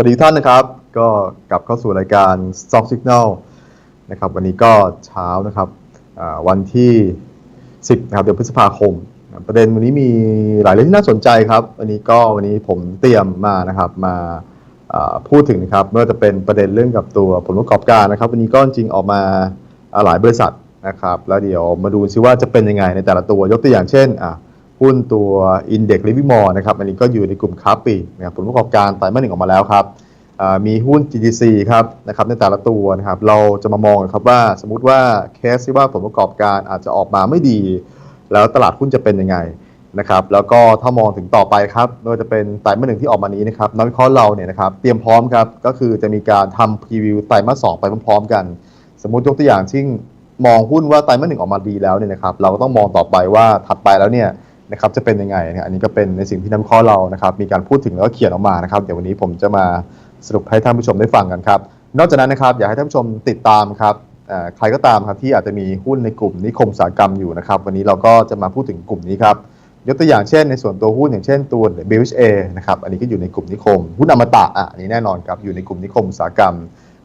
วัสดีท่านนะครับ ก็กลับเข้าสู่รายการ Stock Signal นะครับวันนี้ก็เช้านะครับวันที่ 10นะครับเดือนพฤษภาคม ประเด็นวันนี้มีหลายเรื่องที่น่าสนใจครับวันนี้ก็วันนี้ผมเตรียมมานะครับมาพูดถึงนะครับไม่ว่าจะเป็นประเด็นเรื่องกับตัวผลประกอบการนะครับ วันนี้ก็จริงออกมาอ่าหลายบริษัทนะครับ แล้วเดี๋ยวมาดูซิว่าจะเป็นยังไงในแต่ละตัวยกตัวอย่างเช่นอะ หุ้นตัว Index l i v i m o r e นะครับอันนี้ก็อยู่ในกลุ่มค้าปลีกนะครับผลประกอบการไตรมาสหนึ่งออกมาแล้วครับมีหุ้น GTC ครับนะครับในแต่ละตัวนะครับเราจะมามองครับว่าสมมุติว่าเคสที่ว่าผลประกอบการอาจจะออกมาไม่ดี แล้วตลาดหุ้นจะเป็นยังไงนะครับแล้วก็ถ้ามองถึงต่อไปครับไม่ว่าจะเป็นไตรมาสหนึ่งที่ออกมานี้นะครับนักวิเคราะห์เราเนี่ยนะครับเตรียมพร้อมครับก็คือจะมีการทำพรีวิวไตรมาสสองไปพร้อมๆกัน สมมติยกตัวอย่างที่มองหุ้นว่าไตรมาสหนึ่งออกมาดีแล้วเนี่ยนะครับเราก็ต้องมองต่อไปว่าถัดไปแล้วเนี่ย นะครับจะเป็นยังไงเนี่ยอันนี้ก็เป็นในสิ่งที่น้ำข้อเรานะครับมีการพูดถึงแล้วก็เขียนออกมานะครับเดี๋ยววันนี้ผมจะมาสรุปให้ท่านผู้ชมได้ฟังกันครับนอกจากนั้นนะครับอยากให้ท่านผู้ชมติดตามครับใครก็ตามครับที่อาจจะมีหุ้นในกลุ่มนิคมอุตสาหกรรมอยู่นะครับวันนี้เราก็จะมาพูดถึงกลุ่มนี้ครับยกตัวอย่างเช่นในส่วนตัวหุ้นอย่างเช่นตัว BHA นะครับอันนี้ก็อยู่ในกลุ่มนิคม หุ้นอมตะอะอันนี้แน่นอนครับอยู่ในกลุ่มนิคมอุตสาหกรรม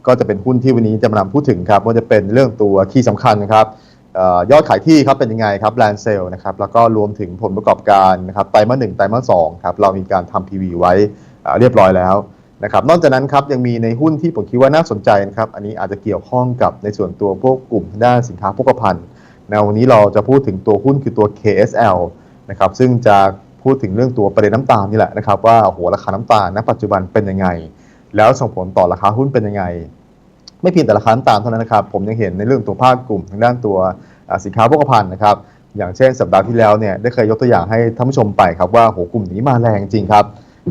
ก็จะเป็นหุ้นที่วันนี้จะมานำพูดถึงครับว่าจะเป็นเรื่องตัวคีย์สำคัญนะครับ ยอดขายที่ครับเป็นยังไงครับแลนเซลนะครับแล้วก็รวมถึงผลประกอบการนะครับไตรมาสหนึ่งไตรมาสสองครับเรามีการทำ PV ไว้เรียบร้อยแล้วนะครับนอกจากนั้นครับยังมีในหุ้นที่ผมคิดว่าน่าสนใจนะครับอันนี้อาจจะเกี่ยวข้องกับในส่วนตัวพวกกลุ่มด้านสินค้าโภคภัณฑ์ในวันนี้เราจะพูดถึงตัวหุ้นคือตัว KSL นะครับซึ่งจะพูดถึงเรื่องตัวประเด็นน้ำตาลนี่แหละนะครับว่าโหราคาน้ำตาลณปัจจุบันเป็นยังไง แล้วส่งผลต่อราคาหุ้นเป็นยังไง ไม่เพียงแต่ราคาน้ำตาลเท่านั้นนะครับ ผมยังเห็นในเรื่องตัวภาคกลุ่มทางด้านตัวสินค้าโภคภัณฑ์นะครับ อย่างเช่นสัปดาห์ที่แล้วเนี่ยได้เคยยกตัวอย่างให้ท่านผู้ชมไปครับว่าโหกลุ่มนี้มาแรงจริงครับ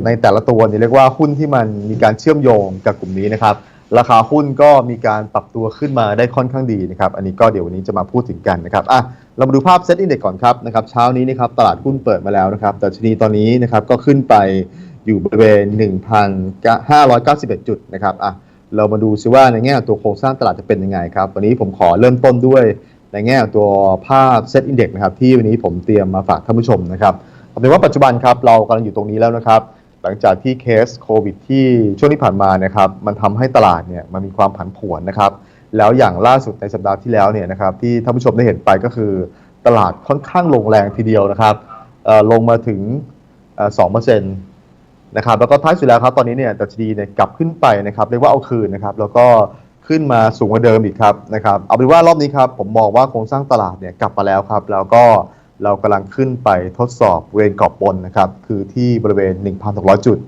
ในแต่ละตัวเนี่ยเรียกว่าหุ้นที่มันมีการเชื่อมโยงกับกลุ่มนี้นะครับ ราคาหุ้นก็มีการปรับตัวขึ้นมาได้ค่อนข้างดีนะครับ อันนี้ก็เดี๋ยววันนี้จะมาพูดถึงกันนะครับอะเรามาดูภาพเซตอินเด็กก่อนครับนะครับ เช้านี้นะครับตลาดหุ้นเปิดมาแล้วนะครับแต่ชนีตอนนี้นะครับก็ขึ้นไปอยู่บริเวณ 1,591 จุดนะครับอะ เรามาดูซิว่าในแง่ตัวโครงสร้างตลาดจะเป็นยังไงครับ วันนี้ผมขอเริ่มต้นด้วยในแง่ตัวภาพเซตอินเด็กนะครับที่วันนี้ผมเตรียมมาฝากท่านผู้ชมนะครับเอาเป็นว่าปัจจุบันครับเรากำลังอยู่ตรงนี้แล้วนะครับ หลังจากที่เคสโควิดที่ช่วงที่ผ่านมานะครับมันทำให้ตลาดเนี่ยมันมีความผันผวนนะครับ แล้วอย่างล่าสุดในสัปดาห์ที่แล้วเนี่ยนะครับที่ท่านผู้ชมได้เห็นไปก็คือ ตลาดค่อนข้างลงแรงทีเดียวนะครับลงมาถึงสองเปอร์เซ็ นะครับแล้วก็ท้ายสุดแล้วครับตอนนี้เนี่ยดัชนีเนี่ยกลับขึ้นไปนะครับเรียกว่าเอาคืนนะครับแล้วก็ขึ้นมาสูงกว่าเดิมอีกครับนะครับเอาเป็นว่ารอบนี้ครับผมมองว่าโครงสร้างตลาดเนี่ยกลับมาแล้วครับแล้วก็เรากำลังขึ้นไปทดสอบเวรกรอบบนนะครับคือที่บริเวณ 1,600 จุด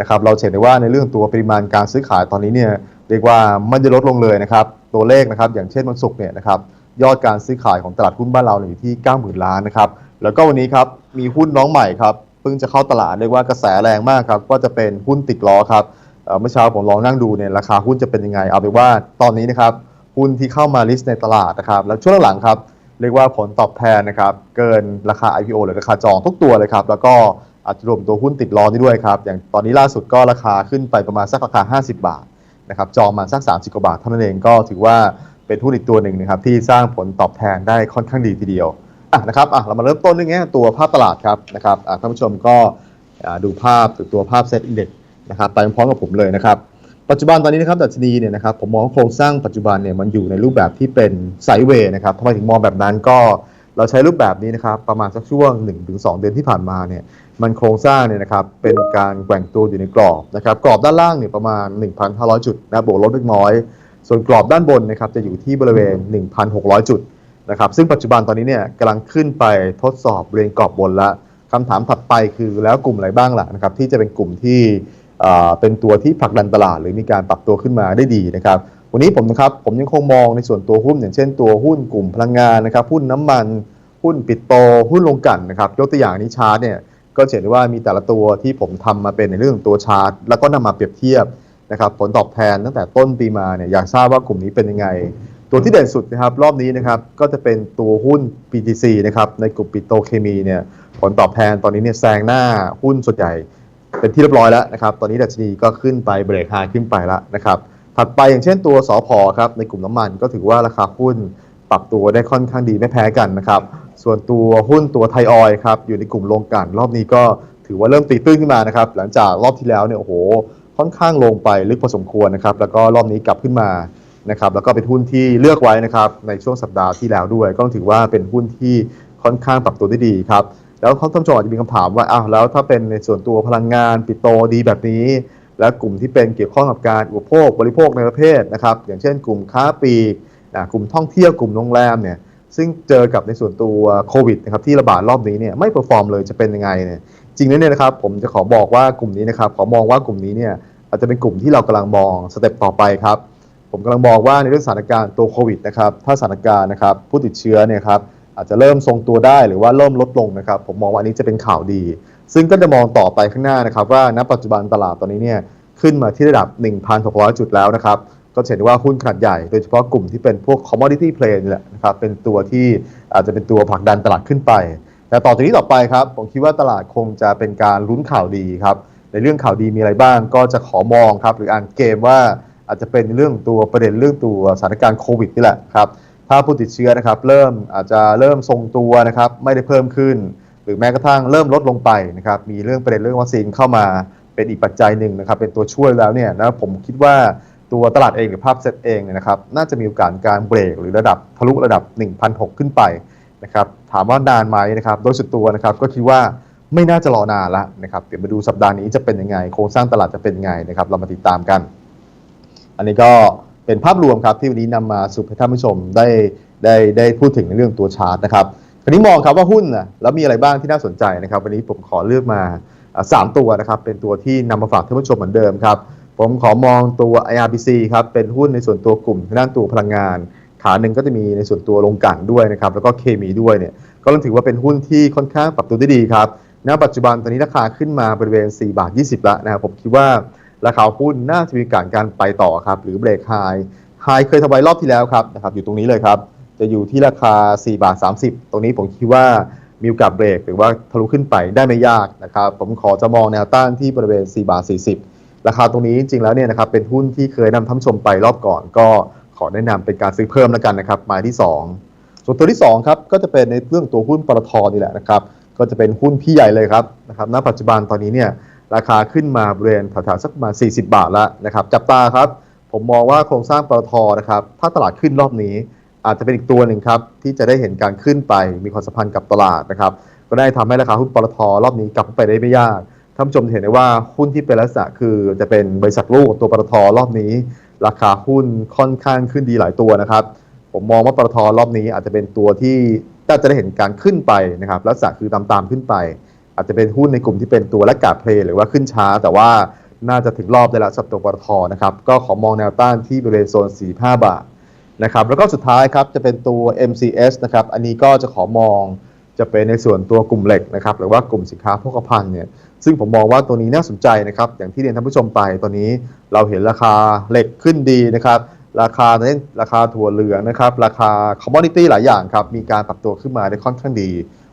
นะครับเราเห็นได้ว่าในเรื่องตัวปริมาณการซื้อขายตอนนี้เนี่ยเรียกว่าไม่ได้ลดลงเลยนะครับตัวเลขนะครับอย่างเช่นวันศุกร์เนี่ยนะครับยอดการซื้อขายของตลาดหุ้นบ้านเราอยู่ที่ 90,000 ล้านนะครับแล้วก็วันนี้ครับมีหุ้นน้องใหม่ครับ พิ่งจะเข้าตลาดเรียกว่ากระแสแรงมากครับก็จะเป็นหุ้นติดล้อครับเมื่อเช้าผมลองนั่งดูเนี่ยราคาหุ้นจะเป็นยังไง เอาเป็นว่าตอนนี้นะครับหุ้นที่เข้ามาลิสต์ในตลาดนะครับแล้วช่วงหลังๆครับเรียกว่าผลตอบแทนนะครับเกินราคา IPO หรือราคาจองทุกตัวเลยครับแล้วก็อาจจะรวมตัวหุ้นติดล้อนี่ด้วยครับอย่างตอนนี้ล่าสุดก็ราคาขึ้นไปประมาณสักราคา 50 บาทนะครับจองมาสัก 30กว่าบาทเท่านั้นเองก็ถือว่าเป็นหุ้นอีกตัวหนึ่งนะครับที่สร้างผลตอบแทนได้ค่อนข้างดีทีเดียว อะนะครับอะเรามาเริ่มต้นด้วยแง่ตัวภาพตลาดครับนะครับอะท่านผู้ชมก็อ่าดูภาพหรือตัวภาพเซตอินเด็กนะครับไปพร้อมกับผมเลยนะครับปัจจุบันตอนนี้นะครับดัชนีเนี่ยนะครับผมมองว่าโครงสร้างปัจจุบันเนี่ยมันอยู่ในรูปแบบที่เป็นไซด์เวย์นะครับทำไมถึงมองแบบนั้นก็เราใช้รูปแบบนี้นะครับประมาณสักช่วง 1-2 เดือนที่ผ่านมาเนี่ยมันโครงสร้างเนี่ยนะครับเป็นการแกว่งตัวอยู่ในกรอบนะครับกรอบด้านล่างเนี่ยประมาณ 1,500 จุดนะบวกลบเล็กน้อย ส่วนกรอบด้านบนนะครับจะอยู่ที่บริเวณ 1,600 จุด นะครับซึ่งปัจจุบันตอนนี้เนี่ยกำลังขึ้นไปทดสอบเรียนกรอบบนล้วคำถามถัดไปคือแล้วกลุ่มอะไรบ้างล่ะนะครับที่จะเป็นกลุ่มที่เป็นตัวที่ผลักดันตลาด หรือมีการปรับตัวขึ้นมาได้ดีนะครับวันนี้ผมนะครับผมยังคงมองในส่วนตัวหุ้นอย่างเช่น ตัวหุ้นกลุ่มพลังงานนะครับหุ้นน้ำมัน หุ้นปิดโต หุ้นลงกันนะครับยกตัวอย่างนี้ชาร์ตเนี่ยก็จะเห็นได้ว่ามีแต่ละตัวที่ผมทำมาเป็นในเรื่องของตัวชาร์ตแล้วก็นำมาเปรียบเทียบนะครับผลตอบแทนตั้งแต่ต้นปีมาเนี่ยอยากทราบว่ากลุ่มนี้เป็นยังไง ตัวที่เด่นสุดนะครับรอบนี้นะครับก็จะเป็นตัวหุ้น PTC นะครับในกลุ่มปิโตเคมีเนี่ยผลตอบแทนตอนนี้เนี่ยแซงหน้าหุ้นส่วนใหญ่ เป็นที่เรียบร้อยแล้วนะครับตอนนี้ดัชนีก็ขึ้นไปเบรกไฮขึ้นไปแล้วนะครับถัดไปอย่างเช่นตัวสอพอครับในกลุ่มน้ำมันก็ถือว่าราคาหุ้นปรับตัวได้ค่อนข้างดีไม่แพ้กันนะครับส่วนตัวหุ้นตัวไทยออยครับอยู่ในกลุ่มโรงกลั่นรอบนี้ก็ถือว่าเริ่มตีตื้นขึ้นมานะครับหลังจากรอบที่แล้วเนี่ยโอ้โหค่อนข้างลงไปลึกพอสมควรนะครับแล้วก็รอบนี้กลับขึ้นมา นะครับแล้วก็เป็นหุ้นที่เลือกไว้นะครับในช่วงสัปดาห์ที่แล้วด้วย ก็ถือว่าเป็นหุ้นที่ค่อนข้างปรับตัวได้ดีครับแล้วท่านผู้ชมอาจจะมีคำถามว่าอ้าวแล้วถ้าเป็นในส่วนตัวพลังงานปิโตดีแบบนี้ และกลุ่มที่เป็นเกี่ยวข้องกับการอุปโภคบริโภคในประเภทนะครับอย่างเช่น กลุ่มค้าปลีกกลุ่มท่องเที่ยวกลุ่มโรงแรมเนี่ยซึ่งเจอกับในส่วนตัวโควิดนะครับที่ระบาดรอบนี้เนี่ยไม่เปอร์ฟอร์มเลยจะเป็นยังไงเนี่ยจริงๆเนี่ยนะครับผมจะขอบอกว่ากลุ่มนี้นะครับขอมองว่ากลุ่มนี้เนี่ยอาจจะเป็นกลุ่มที่เรากำลังมองสเต็ปต่อไปครับ ผมกำลังมองว่าในเรื่องสถานการณ์ตัวโควิดนะครับ ถ้าสถานการณ์นะครับผู้ติดเชื้อเนี่ยครับอาจจะเริ่มทรงตัวได้หรือว่าเริ่มลดลงนะครับ ผมมองว่าอันนี้จะเป็นข่าวดี ซึ่งก็จะมองต่อไปข้างหน้านะครับว่าณปัจจุบันตลาดตอนนี้เนี่ยขึ้นมาที่ระดับ 1,600 จุดแล้วนะครับ ก็เห็นได้ว่าหุ้นขนาดใหญ่ โดยเฉพาะกลุ่มที่เป็นพวก commodity play นี่แหละนะครับ เป็นตัวที่อาจจะเป็นตัวผลักดันตลาดขึ้นไป แต่ต่อจากนี้ต่อไปครับ ผมคิดว่าตลาดคงจะเป็นการลุ้นข่าวดีครับ ในเรื่องข่าวดีมีอะไรบ้าง ก็จะขอมองครับ หรืออ่านเกมว่า อาจจะเป็นเรื่องตัวประเด็นเรื่องตัวสถานการณ์โควิดนี่แหละครับถ้าผู้ติดเชื้อนะครับเริ่มอาจจะเริ่มทรงตัวนะครับไม่ได้เพิ่มขึ้น หรือแม้กระทั่งเริ่มลดลงไปนะครับมีเรื่องประเด็นเรื่องวัคซีนเข้ามาเป็นอีกปัจจัยหนึ่งนะครับเป็นตัวช่วยแล้วเนี่ยนะผมคิดว่าตัวตลาดเองหรือภาพเซตเองเนี่ยนะครับน่าจะมีโอกาสการเบรกหรือระดับทะลุระดับ 1,006 ขึ้นไปนะครับถามว่านานไหมนะครับโดยสุดตัวนะครับก็คิดว่าไม่น่าจะรอนานละนะครับเดี๋ยวมาดูสัปดาห์นี้จะเป็นยังไง โครงสร้างตลาดจะเป็นยังไงนะครับเรามาติดตามกัน อันนี้ก็เป็นภาพรวมครับที่วันนี้นำมาสู่ให้ท่านผู้ชมได้ได้ได้พูดถึงในเรื่องตัวชาร์ตนะครับคราวนี้มองครับว่าหุ้นนะแล้วมีอะไรบ้างที่น่าสนใจนะครับ วันนี้ผมขอเลือกมาสามตัวนะครับ เป็นตัวที่นำมาฝากท่านผู้ชมเหมือนเดิมครับ ผมขอมองตัว IRBC ครับเป็นหุ้นในส่วนตัวกลุ่มทางด้านตัวพลังงาน ขาหนึ่งก็จะมีในส่วนตัวโรงกลั่นด้วยนะครับแล้วก็เคมีด้วยเนี่ยก็ถือว่าเป็นหุ้นที่ค่อนข้างปรับตัวได้ดีครับณปัจจุบันตอนนี้ราคาขึ้นมาบริเวณ 4 บาท 20แล้วนะครับผมคิดว่า ราคาหุ้นน่าจะมีการการไปต่อครับหรือเบรกไฮไฮเคยทำไว้รอบที่แล้วครับนะครับอยู่ตรงนี้เลยครับจะอยู่ที่ราคา 4 บาท 30 ตรงนี้ผมคิดว่ามีโอกาสเบรกหรือว่าทะลุขึ้นไปได้ไม่ยากนะครับผมขอจะมองแนวต้านที่บริเวณ 4 บาท 40 ราคาตรงนี้จริงๆแล้วเนี่ยนะครับเป็นหุ้นที่เคยนำท่านชมไปรอบก่อน ก็ขอแนะนำเป็นการซื้อเพิ่มแล้วกันนะครับมาที่ 2 ส่วนตัวที่2ครับก็จะเป็นในเรื่องตัวหุ้นปตทนี่แหละนะครับก็จะเป็นหุ้นพี่ใหญ่เลยครับนะครับณปัจจุบันตอนนี้เนี่ย ราคาขึ้นมาบริเวณแถวๆสักประมาณ 40 บาทแล้วนะครับ จับตาครับ ผมมองว่าโครงสร้างปตทนะครับ ถ้าตลาดขึ้นรอบนี้ อาจจะเป็นอีกตัวหนึ่งครับ ที่จะได้เห็นการขึ้นไปมีความสัมพันธ์กับตลาดนะครับ ก็ได้ทำให้ราคาหุ้นปตทรอบนี้กลับไปได้ไม่ยากท่านผู้ชมจะเห็นได้ว่าหุ้นที่เป็นลักษณะคือจะเป็นบริษัทลูกของตัวปตทรอบนี้ ราคาหุ้นค่อนข้างขึ้นดีหลายตัวนะครับ ผมมองว่าปตทรอบนี้อาจจะเป็นตัวที่น่าจะได้เห็นการขึ้นไปนะครับลักษณะคือตามๆขึ้นไป อาจจะเป็นหุ้นในกลุ่มที่เป็นตัวและกาดเพลย์หรือว่าขึ้นช้า แต่ว่าน่าจะถึงรอบได้ล้วสำหรับตัวปตทนะครับก็ขอมองแนวต้านที่บริเวณโซน 45 บาทนะครับแล้วก็สุดท้ายครับจะเป็นตัว MCS นะครับอันนี้ก็จะขอมองจะเป็นในส่วนตัวกลุ่มเหล็กนะครับหรือว่ากลุ่มสินค้าโภคภัณฑ์เนี่ยซึ่งผมมองว่าตัวนี้น่าสนใจนะครับอย่างที่เรียนท่านผู้ชมไปตอนนี้เราเห็นราคาเหล็กขึ้นดีนะครับราคาเน้นราคาถั่วเหลืองนะครับราคาคอมมอดิตี้หลายอย่างครับมีการปรับตัวขึ้นมาได้ค่อนข้างดี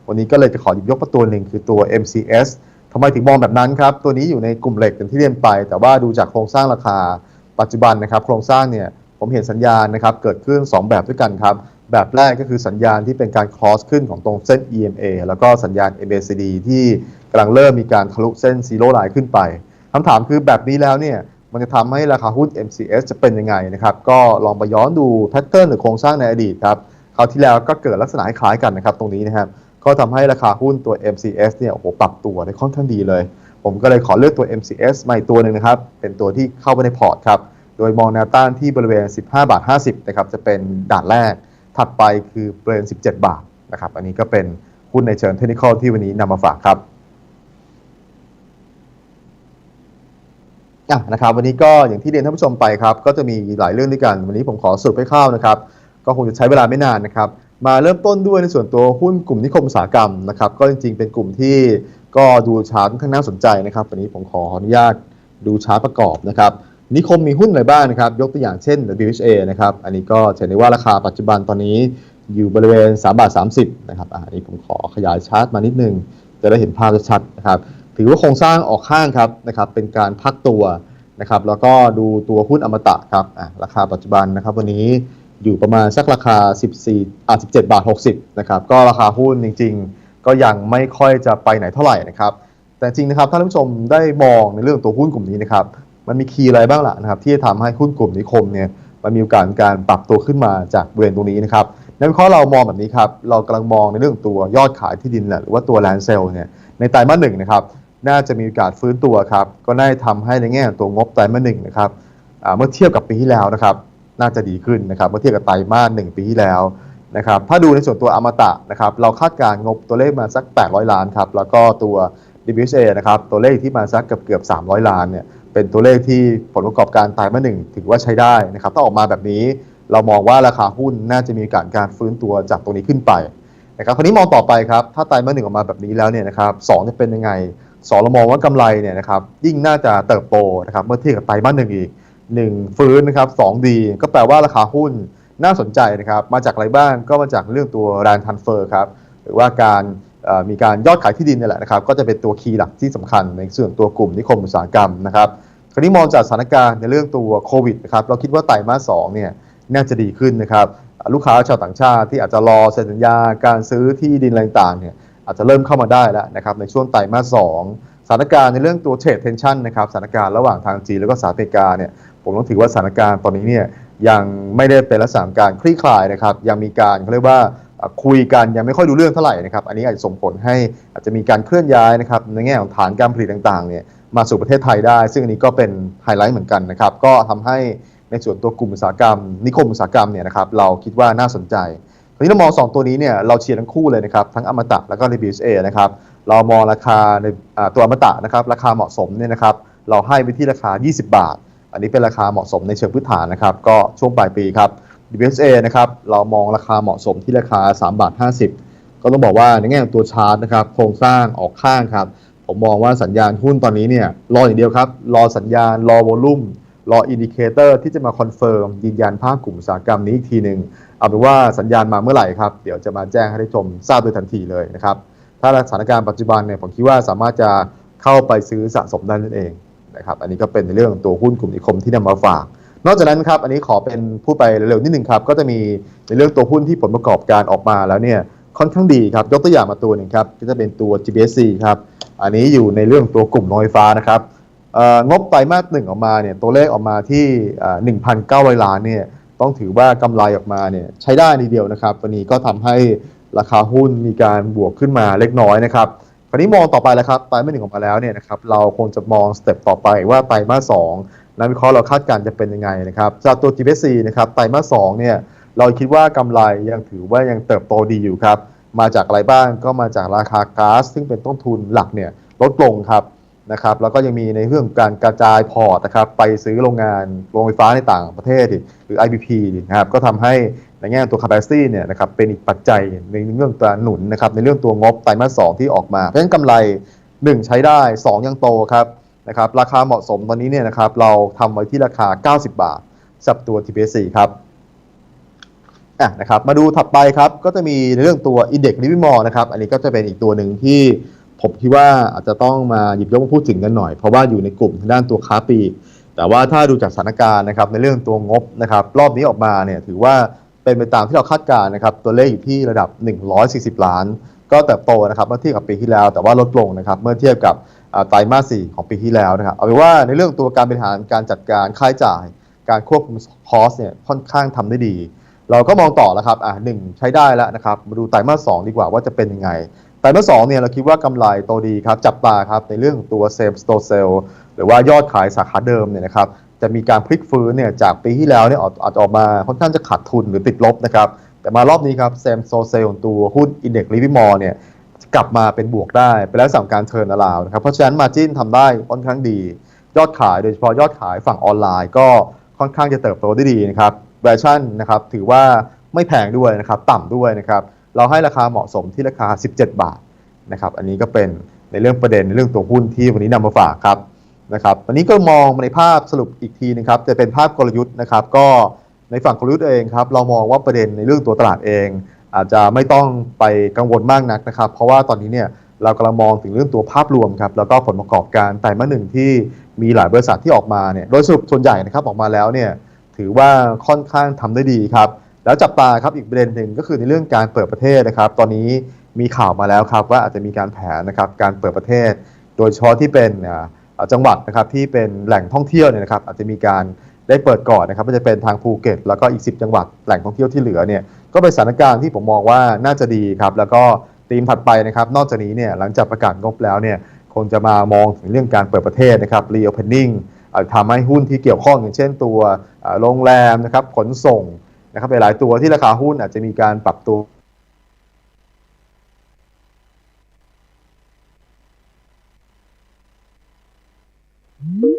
วันนี้ก็เลยจะขอหยิบยกมาตัวหนึ่งคือตัว MCS ทำไมถึงมองแบบนั้นครับ ตัวนี้อยู่ในกลุ่มเหล็กอย่างที่เรียนไป แต่ว่าดูจากโครงสร้างราคาปัจจุบันนะครับ โครงสร้างเนี่ยผมเห็นสัญญาณนะครับเกิดขึ้น 2 แบบด้วยกันครับ แบบแรกก็คือสัญญาณที่เป็นการ cross ขึ้นของตรงเส้น EMA แล้วก็สัญญาณ MACD ที่กำลังเริ่มมีการทะลุเส้น zero line ขึ้นไปคำถามคือแบบนี้แล้วเนี่ยมันจะทำให้ราคาหุ้น MCS จะเป็นยังไงนะครับก็ลองไปย้อนดูแพทเทิร์นหรือโครงสร้างในอดีตครับคราวที่แล้วก็เกิดลักษณะคล้ายกันนะครับตรงนี้นะครับ ก็ทำให้ราคาหุ้นตัว MCS เนี่ยโอ้โหปรับตัวได้ค่อนข้างดีเลย ผมก็เลยขอเลือกตัว MCS มาอีกตัวหนึ่งนะครับ เป็นตัวที่เข้าไปในพอร์ตครับ โดยมองแนวต้านที่บริเวณ 15 บาท 50 นะครับ จะเป็นด่านแรก ถัดไปคือบริเวณ 17 บาทนะครับ อันนี้ก็เป็นหุ้นในเชิงเทคนิคที่วันนี้นำมาฝากครับอะนะครับวันนี้ก็อย่างที่เรียนท่านผู้ชมไปครับ ก็จะมีหลายเรื่องด้วยกัน วันนี้ผมขอสรุปให้คร่าวนะครับ ก็คงจะใช้เวลาไม่นานนะครับ มาเริ่มต้นด้วยในส่วนตัวหุ้นกลุ่มนิคมอุตสาหกรรมนะครับก็จริงๆ เป็นกลุ่มที่ก็ดูชาร์ตค่อนข้างน่าสนใจนะครับวันนี้ผมขออนุญาตดูชาร์ตประกอบนะครับนิคมมีหุ้นอะไรบ้างนะครับยกตัวอย่างเช่น WHA นะครับอันนี้ก็เห็นได้ว่าราคาปัจจุบันตอนนี้อยู่บริเวณ3บาท30นะครับอันนี้ผมขอขยายชาร์ตมานิดนึง จะได้เห็นภาพชัดนะครับถือว่าโครงสร้างออกข้างครับนะครับเป็นการพักตัวนะครับแล้วก็ดูตัวหุ้นอมตะครับราคาปัจจุบันนะครับวันนี้ อยู่ประมาณสักราคา 14อะ17 บาท 60 นะครับ ก็ราคาหุ้นจริง ๆ ก็ยังไม่ค่อยจะไปไหนเท่าไหร่นะครับ แต่จริงนะครับถ้าท่านผู้ชมได้มองในเรื่องตัวหุ้นกลุ่มนี้นะครับ มันมีคีย์อะไรบ้างล่ะนะครับ ที่จะทำให้หุ้นกลุ่มนิคมเนี่ยมันมีโอกาสการปรับตัวขึ้นมาจากบริเวณตรงนี้นะครับนักวิเคราะห์เรามองแบบนี้ครับ เรากำลังมองในเรื่องตัวยอดขายที่ดินหรือว่าตัวแลนเซลเนี่ย ในไตรมาสหนึ่งนะครับ น่าจะมีโอกาสฟื้นตัวครับ ก็น่าจะทำให้ในแง่ตัวงบไตรมาสหนึ่งนะครับเมื่อเทียบกับปีที่แล้วนะครับ น่าจะดีขึ้นนะครับเมื่อเทียบกับไตรมาสหนึ่งปีที่แล้วนะครับถ้าดูในส่วนตัวอมตะนะครับเราคาดการงบตัวเลขมาสัก 800 ล้านครับแล้วก็ตัว DBSA นะครับตัวเลขที่มาสักเกือบเกือบ 300 ล้านเนี่ยเป็นตัวเลขที่ผลประกอบการไตรมาสหนึ่งถือว่าใช้ได้นะครับถ้าออกมาแบบนี้เรามองว่าราคาหุ้นน่าจะมีโอกาสการฟื้นตัวจากตรงนี้ขึ้นไปนะครับคราวนี้มองต่อไปครับถ้าไตรมาสหนึ่งออกมาแบบนี้แล้วเนี่ยนะครับสองจะเป็นยังไงสองเรามองว่ากำไรเนี่ยนะครับยิ่งน่าจะเติบโตนะครับเมื่อเทียบกับไตรมาสหนึ่งอีก หนึ่งฟื้นนะครับสองดีก็แปลว่าราคาหุ้นน่าสนใจนะครับ มาจากอะไรบ้างก็มาจากเรื่องตัวแรงทันเฟอร์ครับหรือว่าการมีการยอดขายที่ดินนี่แหละนะครับ ก็จะเป็นตัวคีย์หลักที่สำคัญในส่วนตัวกลุ่มนิคมอุตสาหกรรมนะครับคราวนี้มองจากสถานการณ์ในเรื่องตัวโควิดนะครับเราคิดว่าไตรมาสสองเนี่ยน่าจะดีขึ้นนะครับลูกค้าชาวต่างชาติที่อาจจะรอเซ็นสัญญาการซื้อที่ดินอะไรต่างเนี่ยอาจจะเริ่มเข้ามาได้แล้วนะครับในช่วงไตรมาสสองสถานการณ์ในเรื่องตัวเทรดเทนชันนะครับสถานการณ์ระหว่างทางจีนแล้วก็สหรัฐอเมริกาเนี่ย ผมต้องถือว่าสถานการณ์ตอนนี้เนี่ยยังไม่ได้เป็นลักษณะการคลี่คลายนะครับยังมีการเขาเรียกว่าคุยกันยังไม่ค่อยดูเรื่องเท่าไหร่นะครับอันนี้อาจจะส่งผลให้อาจจะมีการเคลื่อนย้ายนะครับในแง่ของฐานการผลิตต่างๆเนี่ยมาสู่ประเทศไทยได้ ซึ่งอันนี้ก็เป็นไฮไลท์เหมือนกันนะครับก็ทำให้ในส่วนตัวกลุ่มอุตสาหกรรม นิคมอุตสาหกรรมเนี่ยนะครับเราคิดว่าน่าสนใจทีนี้เรามอง 2 ตัวนี้เนี่ยเราเชียร์ทั้งคู่เลยนะครับทั้งอมตะแล้วก็ r e b u s a นะครับเรามองราคาในตัวอมตะนะครับราคาเหมาะสมเนี่ยนะครับเราให้ไปที่ราคา 20 บาท อันนี้เป็นราคาเหมาะสมในเชิงพื้นฐานนะครับ ก็ช่วงปลายปีครับ r e b u s a นะครับ เรามองราคาเหมาะสมที่ราคา3บาท50 ก็ต้องบอกว่าในแง่ของตัวชาร์ตนะครับ โครงสร้างออกข้างครับ ผมมองว่าสัญญาณหุ้นตอนนี้เนี่ยรออย่างเดียวครับ รอสัญญาณ รอวอลุ่มรออินดิเคเตอร์ที่จะมาคอนเฟิร์มยืนยันภาพกลุ่มอุตสาหกรรมนี้อีกทีหนึ่งเอาเป็นว่าสัญญาณมาเมื่อไหร่ครับ เดี๋ยวจะมาแจ้งให้ได้ชมทราบโดยทันทีเลยนะครับ ถ้าสถานการณ์ปัจจุบันเนี่ยผมคิดว่าสามารถจะเข้าไปซื้อสะสมได้นั่นเอง นะครับอันนี้ก็เป็นในเรื่องตัวหุ้นกลุ่มนิคมที่นำมาฝาก นอกจากนั้นครับอันนี้ขอเป็นพูดไปเร็วๆนิดนึงครับก็จะมีในเรื่องตัวหุ้นที่ผลประกอบการออกมาแล้วเนี่ยค่อนข้างดีครับยกตัวอย่างมาตัวหนึ่งครับก็จะเป็นตัว GBC ครับอันนี้อยู่ในเรื่องตัวกลุ่มโรงไฟฟ้านะครับงบไตรมาสหนึ่งออกมาเนี่ยตัวเลขออกมาที่หนึ่งพันเก้าร้อยล้านเนี่ยต้องถือว่ากำไรออกมาเนี่ยใช้ได้ทีเดียวนะครับวันนี้ก็ทำให้ราคาหุ้นมีการบวกขึ้นมาเล็กน้อยนะครับ ราวนี้มองต่อไปแล้วครับไตรมาสหนึ่งออกมาแล้วเนี่ยนะครับเราคงจะมองสเต็ปต่อไปว่าไตรมาสสองนักวิเคราะห์เราคาดการณ์จะเป็นยังไงนะครับจากตัว GBC นะครับไตรมาสสองเนี่ยเราคิดว่ากำไรยังถือว่ายังเติบโตดีอยู่ครับมาจากอะไรบ้างก็มาจากราคาก๊าซซึ่งเป็นต้นทุนหลักเนี่ยลดลงครับนะครับแล้วก็ยังมีในเรื่องการกระจายพอร์ตนะครับไปซื้อโรงงานโรงไฟฟ้าในต่างประเทศหรือ IPP นะครับก็ทำให้ ในแง่ตัว capacity เนี่ยนะครับเป็นอีกปัจจัยในเรื่องตัวหนุนนะครับในเรื่องตัวงบไตรมาสสองที่ออกมา เพราะฉะนั้นกำไร 1 ใช้ได้ 2 ยังโตครับนะครับราคาเหมาะสมตอนนี้เนี่ยนะครับเราทำไว้ที่ราคา 90 บาทสับตัว TPC ครับอะนะครับมาดูถัดไปครับก็จะมีในเรื่องตัว Index l i v i m o r นะครับอันนี้ก็จะเป็นอีกตัวหนึ่งที่ผมคิดว่าอาจจะต้องมาหยิบยกมาพูดถึงกันหน่อย เพราะว่าอยู่ในกลุ่มทางด้านตัวค้าปี แต่ว่าถ้าดูจากสถานการณ์นะครับในเรื่องตัวงบนะครับรอบนี้ออกมาเนี่ยถือว่า เป็นไปตามที่เราคาดการณ์นะครับตัวเลขอยู่ที่ระดับ 140 ล้าน ก็เติบโตนะครับเมื่อเทียบกับปีที่แล้ว แต่ว่าลดลงนะครับเมื่อเทียบกับไตรมาส4ของปีที่แล้วนะครับเอาเป็นว่าในเรื่องตัวการบริหารการจัดการค่าใช้จ่าย การควบคุมคอสเนี่ยค่อนข้างทำได้ดี เราก็มองต่อแล้วครับอ่าหนึ่งใช้ได้แล้วนะครับมาดูไตรมาสสองดีกว่าว่าจะเป็นยังไงไตรมาสสองเนี่ยเราคิดว่ากำไรโตดีครับจับตาครับในเรื่องตัวเซมสโตเซลหรือว่ายอดขายสาขาเดิมเนี่ยนะครับ จะมีการพลิกฟื้นเนี่ยจากปีที่แล้วเนี่ยอาจจะออกมาค่อนข้างจะขาดทุนหรือติดลบนะครับ แต่มารอบนี้ครับเซมโตเซลตัวหุ้นอินเด็กซ์ลิวิมอร์เนี่ยกลับมาเป็นบวกได้เป็นแล้วสั่งการเทิร์นอราวนะครับเพราะฉะนั้นมาจิ้นทำได้ค่อนข้างดี ยอดขายโดยเฉพาะยอดขายฝั่งออนไลน์ก็ค่อนข้างจะเติบโตได้ดีนะครับแวชั่นนะครับถือว่าไม่แพงด้วยนะครับต่ำด้วยนะครับเราให้ราคาเหมาะสมที่ราคา 17 บาทนะครับอันนี้ก็เป็นในเรื่องประเด็นในเรื่องตัวหุ้นที่วันนี้นำมาฝากครับ นะครับวันนี้ก็มองในภาพสรุปอีกทีนะครับจะเป็นภาพกลยุทธ์นะครับ ก็ในฝั่งกลยุทธ์เองครับเรามองว่าประเด็นในเรื่องตัวตลาดเอง อาจจะไม่ต้องไปกังวลมากนักนะครับ เพราะว่าตอนนี้เนี่ยเรากำลังมองถึงเรื่องตัวภาพรวมครับแล้วก็ผลประกอบการไตรมาสหนึ่งที่มีหลายบริษัทที่ออกมาเนี่ยโดยสรุปส่วนใหญ่นะครับออกมาแล้วเนี่ยถือว่าค่อนข้างทำได้ดีครับแล้วจับตาครับอีกประเด็นหนึ่งก็คือในเรื่องการเปิดประเทศนะครับ ตอนนี้มีข่าวมาแล้วครับว่าอาจจะมีการแผนนะครับการเปิดประเทศ โดยเฉพาะที่เป็นอ่า จังหวัดนะครับที่เป็นแหล่งท่องเที่ยวเนี่ยนะครับอาจจะมีการได้เปิดก่อนนะครับก็จะเป็นทางภูเก็ต แล้วก็อีก 10 จังหวัดแหล่งท่องเที่ยวที่เหลือเนี่ยก็เป็นสถานการณ์ที่ผมมองว่าน่าจะดีครับแล้วก็ธีมถัดไปนะครับนอกจากนี้เนี่ยหลังจากประกาศงบแล้วเนี่ยคงจะมามองถึงเรื่องการเปิดประเทศนะครับ reopening ทำให้หุ้นที่เกี่ยวข้องอย่างเช่นตัวโรงแรมนะครับขนส่งนะครับหลายๆตัวที่ราคาหุ้นอาจจะมีการปรับตัว Mm-hmm.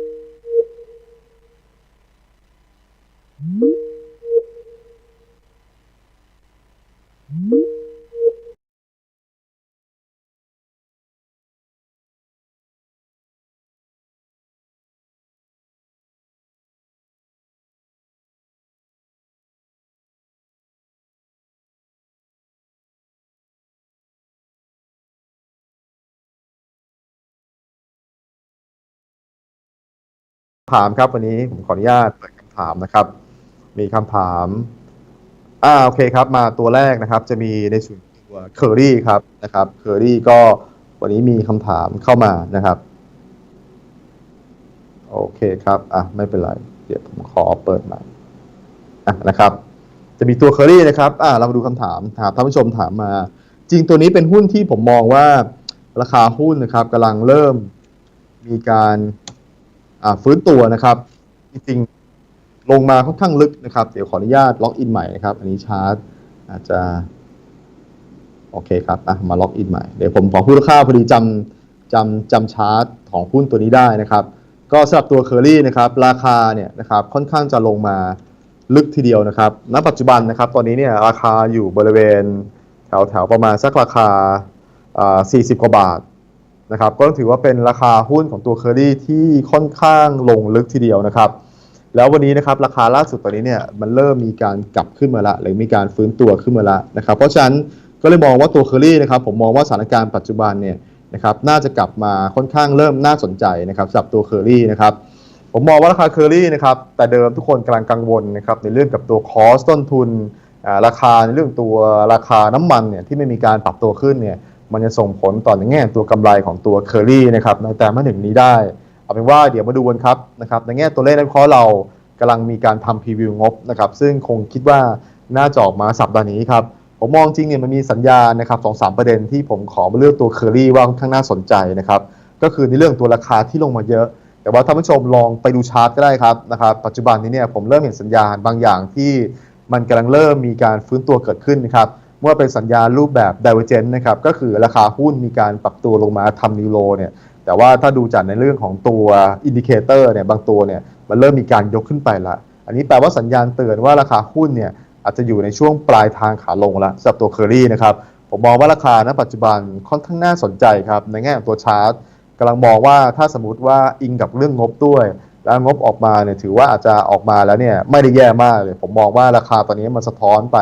ถามครับวันนี้ผมขออนุญาตเปิดคำถามนะครับ มีคำถามอ่าโอเคครับ มาตัวแรกนะครับ จะมีในส่วนตัวเคอรี่ครับนะครับเคอรี่ก็วันนี้มีคำถามเข้ามานะครับโอเคครับอะไม่เป็นไร เดี๋ยวผมขอเปิดใหม่อะนะครับ จะมีตัวเคอรี่นะครับอ่าเรามาดูคำถามถามท่านผู้ชมถามมา จริงตัวนี้เป็นหุ้นที่ผมมองว่าราคาหุ้นนะครับกำลังเริ่มมีการ ฟื้นตัวนะครับ จริงๆลงมาค่อนข้างลึกนะครับ เดี๋ยวขออนุญาตล็อกอินใหม่นะครับ อันนี้ชาร์ตอาจจะ โอเคครับอะมาล็อกอินใหม่ เดี๋ยวผมขอพูดค่าพอดีจำจำจำชาร์ตของหุ้นตัวนี้ได้นะครับ ก็สำหรับตัวเคอรี่นะครับ ราคาเนี่ยนะครับค่อนข้างจะลงมาลึกทีเดียวนะครับ ณ ปัจจุบันนะครับ ตอนนี้เนี่ยราคาอยู่บริเวณแถวแถวๆประมาณสักราคาอ่า40 กว่าบาท นะครับก็ถือว่าเป็นราคาหุ้นของตัวเคอรี่ที่ค่อนข้างลงลึกทีเดียวนะครับ แล้ววันนี้นะครับราคาล่าสุดตอนนี้เนี่ยมันเริ่มมีการกลับขึ้นมาละหรือมีการฟื้นตัวขึ้นมาละนะครับเพราะฉะนั้นก็เลยมองว่าตัวเคอรี่นะครับผมมองว่าสถานการณ์ปัจจุบันเนี่ยนะครับน่าจะกลับมาค่อนข้างเริ่มน่าสนใจนะครับสำหรับตัวเคอรี่นะครับผมมองว่าราคาเคอรี่นะครับแต่เดิมทุกคนกำลังกังวลนะครับในเรื่องกับตัวคอสต้นทุนราคาในเรื่องตัวราคาน้ำมันเนี่ยที่ไม่มีการปรับตัวขึ้นเนี่ย มันจะส่งผลต่อในแง่ตัวกำไรของตัวเคอรี่นะครับในแต่มาหนึ่งนี้ได้ เอาเป็นว่าเดี๋ยวมาดูกันครับนะครับในแง่ตัวเลขนักวิเคราะห์เรากำลังมีการทำพรีวิวงบนะครับซึ่งคงคิดว่าน่าจะออกมาสัปดาห์นี้ครับผมมองจริงเนี่ยมันมีสัญญาณนะครับสองสามประเด็นที่ผมขอมาเลือกตัวเคอรี่ว่าค่อนข้างน่าสนใจนะครับก็คือในเรื่องตัวราคาที่ลงมาเยอะ แต่ว่าท่านผู้ชมลองไปดูชาร์ตก็ได้ครับนะครับปัจจุบันนี้เนี่ยผมเริ่มเห็นสัญญาณบางอย่างที่มันกำลังเริ่มมีการฟื้นตัวเกิดขึ้นนะครับ เมื่อเป็นสัญญารูปแบบ divergent นะครับก็คือราคาหุ้นมีการปรับตัวลงมาทำนิวโลเนี่ยแต่ว่าถ้าดูจากในเรื่องของตัวอินดิเคเตอร์เนี่ยบางตัวเนี่ยมันเริ่มมีการยกขึ้นไปละ อันนี้แปลว่าสัญญาณเตือนว่าราคาหุ้นเนี่ยอาจจะอยู่ในช่วงปลายทางขาลงล้วสำหรับตัวเคอรี่นะครับผมมองว่าราคาณปัจจุบันค่อนข้างน่าสนใจครับในแง่ของตัวชาร์ตกำลังมองว่าถ้าสมมติว่าอิงกับเรื่องงบด้วย แล้วงบออกมาเนี่ยถือว่าอาจจะออกมาแล้วเนี่ยไม่ได้แย่มากเลย ผมมองว่าราคาตอนนี้มันสะท้อนไป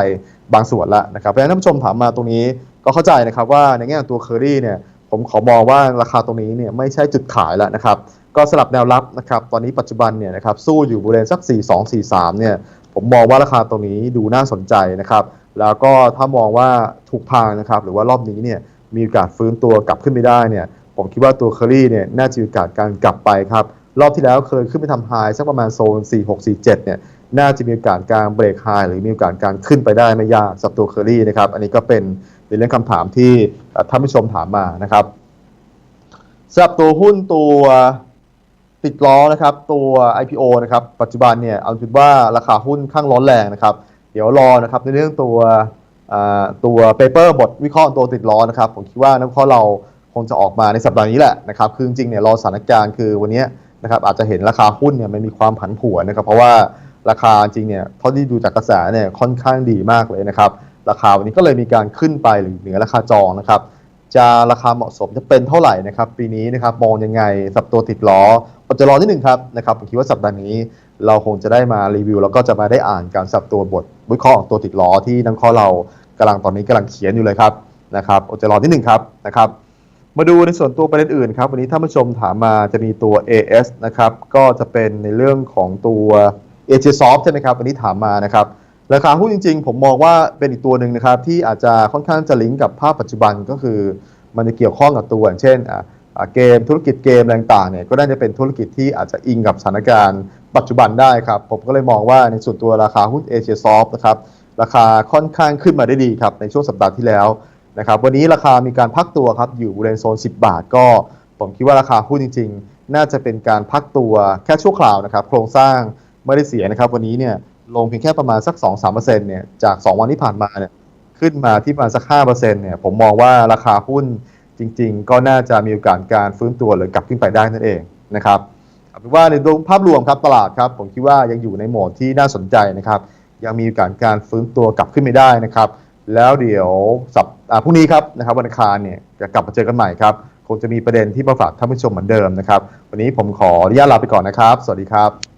บางส่วนแล้วนะครับเพราะฉะนั้นท่านผู้ชมถามมาตรงนี้ก็เข้าใจนะครับว่าในแง่ของตัวเคอรี่เนี่ยผมขอมองว่าราคาตรงนี้เนี่ยไม่ใช่จุดขายแล้วนะครับก็สลับแนวรับนะครับตอนนี้ปัจจุบันเนี่ยนะครับสู้อยู่บริเวณสัก 4 2 4 3เนี่ยผมมองว่าราคาตรงนี้ดูน่าสนใจนะครับแล้วก็ถ้ามองว่าถูกทางนะครับหรือว่ารอบนี้เนี่ยมีโอกาสฟื้นตัวกลับขึ้นไปได้เนี่ยผมคิดว่าตัวเคอรี่เนี่ยน่าจะมีโอกาสการกลับไปครับ รอบที่แล้วเคยขึ้นไปทำไฮสักประมาณโซน 4647 เนี่ย น่าจะมีโอกาสการเบรกไฮหรือมีโอกาสการขึ้นไปได้ไม่ยากสับตัวเคอรี่นะครับ อันนี้ก็เป็นในเรื่องคำถามที่ท่านผู้ชมถามมานะครับสำหรับตัวหุ้นตัวติดล้อนะครับตัว IPO นะครับปัจจุบันเนี่ยเอาคิดว่าราคาหุ้นข้างร้อนแรงนะครับ เดี๋ยวรอนะครับในเรื่องตัวตัวเปเปอร์บทวิเคราะห์ตัวติดล้อนะครับผมคิดว่านักวิเคราะห์เราคงจะออกมาในสัปดาห์นี้แหละนะครับคือจริงๆเนี่ยรอสถานการณ์คือวันนี้ นะครับอาจจะเห็นราคาหุ้นเนี่ยมันมีความผันผวนนะครับเพราะว่าราคาจริงเนี่ยเท่าที่ดูจากกระแสเนี่ยค่อนข้างดีมากเลยนะครับราคาวันนี้ก็เลยมีการขึ้นไปหรือเหนือราคาจองนะครับจะราคาเหมาะสมจะเป็นเท่าไหร่นะครับปีนี้นะครับมองยังไงสับตัวติดล้ออดใจรอนิดหนึ่งครับนะครับผมคิดว่าสัปดาห์นี้ เราคงจะได้มารีวิว แล้วก็จะมาได้อ่านการสับตัวบทวิเคราะห์ของตัวติดล้อที่นักวิเราะห์เรากำลังตอนนี้กำลังเขียนอยู่เลยครับนะครับอดใจรอนิดหนึ่งครับนะครับ มาดูในส่วนตัวประเด็นอื่นครับ วันนี้ท่านผู้ชมถามมาจะมีตัว AS นะครับ ก็จะเป็นในเรื่องของตัว a g s o f t ใช่ไหมครับ วันนี้ถามมานะครับ ราคาหุ้นจริงๆ ผมมองว่าเป็นอีกตัวหนึ่งนะครับ ที่อาจจะค่อนข้างจะลิงก์กับภาพปัจจุบันก็คือ มันจะเกี่ยวข้องกับตัวอย่างเช่นเกมธุรกิจเกมต่างๆเนี่ยก็น่าจะเป็นธุรกิจที่อาจจะอิงกับสถานการณ์ปัจจุบันได้ครับ ผมก็เลยมองว่าในส่วนตัวราคาหุ้นเอเชียซอฟนะครับราคาค่อนข้างขึ้นมาได้ดีครับในช่วงสัปดาห์ที่แล้ว นะครับวันนี้ราคามีการพักตัวครับอยู่บริเวณโซน 10 บาท ก็ผมคิดว่าราคาหุ้นจริง ๆ น่าจะเป็นการพักตัวแค่ชั่วคราวนะครับ โครงสร้างไม่ได้เสียนะครับ วันนี้เนี่ยลงเพียงแค่ประมาณสัก 2-3%เนี่ยจาก 2 วันที่ผ่านมาเนี่ยขึ้นมาที่ประมาณสัก 5%เนี่ยผมมองว่าราคาหุ้นจริง ๆ ก็น่าจะมีโอกาสการฟื้นตัวหรือกลับขึ้นไปได้นั่นเองนะครับเอาเป็นว่าในภาพรวมครับตลาดครับผมคิดว่ายังอยู่ในโหมดที่น่าสนใจนะครับยังมีโอกาสการฟื้นตัวกลับขึ้นไม่ได้นะครับ แล้วเดี๋ยวสัปอ่าพรุ่งนี้ครับนะครับวันอังคารเนี่ยจะกลับมาเจอกันใหม่ครับคงจะมีประเด็นที่มาฝากท่านผู้ชมเหมือนเดิมนะครับ วันนี้ผมขออนุญาตลาไปก่อนนะครับ สวัสดีครับ